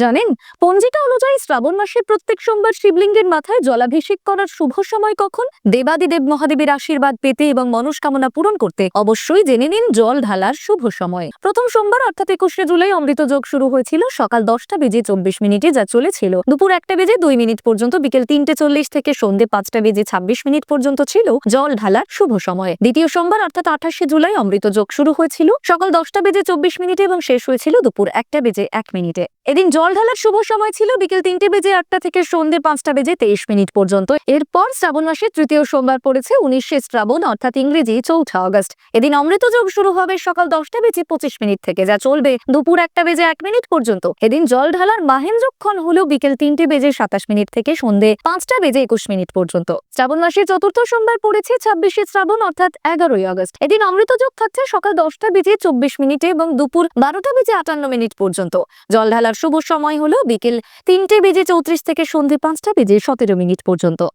জানেন, পঞ্জিকা অনুযায়ী শ্রাবণ মাসের প্রত্যেক সোমবার শিবলিঙ্গের মাথায় জলাভিষেক করার শুভ সময় কখন? দেবাদিদেব মহাদেবের আশীর্বাদ পেতে এবং মনস্কামনা পূরণ করতে অবশ্যই জেনে নিন জল ঢালার শুভ সময়। প্রথম সোমবার, অর্থাৎ একুশে জুলাই, অমৃত যোগ শুরু হয়েছিল সকাল দশটা বেজে চব্বিশ মিনিটে, যা চলেছিল। দুপুর একটা বেজে দুই মিনিট পর্যন্ত, বিকেল তিনটে চল্লিশ থেকে সন্ধ্যে পাঁচটা বেজে ছাব্বিশ মিনিট পর্যন্ত ছিল জল ঢালার শুভ সময়। দ্বিতীয় সোমবার, অর্থাৎ আঠাশে জুলাই, অমৃত যোগ শুরু হয়েছিল সকাল দশটা বেজে চব্বিশ মিনিটে এবং শেষ হয়েছিল দুপুর একটা বেজে এক মিনিটে। এদিন জল ঢালার শুভ সময় ছিল বিকেল তিনটে বেজে আটটা থেকে সন্ধ্যে পাঁচটা বেজে তেইশ মিনিট পর্যন্ত। এরপর শ্রাবণ মাসের তৃতীয় সোমবার পড়েছে উনিশে শ্রাবণ, অর্থাৎ ইংরেজি চৌঠা অগস্ট এদিন অমৃত যোগ শুরু হবে সকাল দশটা বেজে পঁচিশ মিনিট থেকে, যা চলবে দুপুর একটা বেজে এক মিনিট পর্যন্ত। এদিন জল ঢালার মাহেন্দ্রক্ষণ হলো বিকেল তিনটে বেজে সাতাশ মিনিট থেকে সন্ধ্যে পাঁচটা বেজে একুশ মিনিট পর্যন্ত। শ্রাবণ মাসের চতুর্থ সোমবার পড়েছে ছাব্বিশে শ্রাবণ, অর্থাৎ এগারোই আগস্ট। এদিন অমৃত যোগ থাকছে সকাল দশটা বেজে চব্বিশ মিনিটে এবং দুপুর বারোটা বেজে আটান্ন মিনিট পর্যন্ত। জল ঢালার শুভ সময় হলো বিকেল তিনটে বেজে চৌত্রিশ থেকে সন্ধে পাঁচটা বেজে সতেরো মিনিট পর্যন্ত।